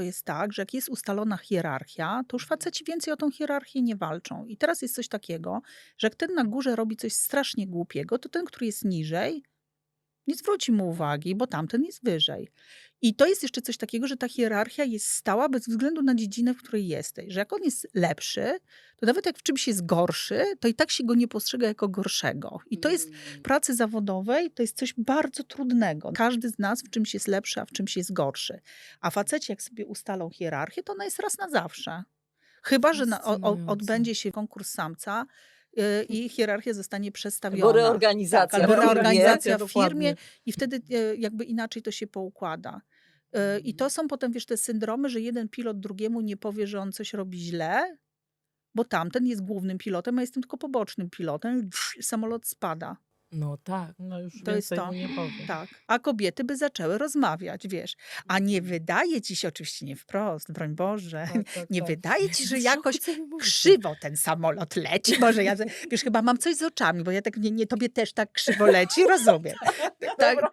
To jest tak, że jak jest ustalona hierarchia, to już faceci więcej o tą hierarchię nie walczą. I teraz jest coś takiego, że jak ten na górze robi coś strasznie głupiego, to ten, który jest niżej, nie zwróci mu uwagi, bo tamten jest wyżej. I to jest jeszcze coś takiego, że ta hierarchia jest stała bez względu na dziedzinę, w której jesteś. Że jak on jest lepszy, to nawet jak w czymś jest gorszy, to i tak się go nie postrzega jako gorszego. I to jest w pracy zawodowej, to jest coś bardzo trudnego. Każdy z nas w czymś jest lepszy, a w czymś jest gorszy. A faceci, jak sobie ustalą hierarchię, to ona jest raz na zawsze. Chyba, że na, o, odbędzie się konkurs samca y, i hierarchia zostanie przestawiona. Albo reorganizacja Tak, albo w firmie. reorganizacja w firmie i wtedy e, jakby inaczej to się poukłada. E, I to są potem, wiesz, te syndromy, że jeden pilot drugiemu nie powie, że on coś robi źle, bo tamten jest głównym pilotem, a jestem tylko pobocznym pilotem. Samolot spada. No tak. No już To jest to. nie powiem. Tak. A kobiety by zaczęły rozmawiać, wiesz. A nie wydaje ci się, oczywiście nie wprost, broń Boże, Tak, tak, nie tak. wydaje ci, że W jakoś krzywo ten samolot leci. Może ja, wiesz, chyba mam coś z oczami, bo ja tak, nie, nie tobie też tak krzywo leci, rozumiem. Tak,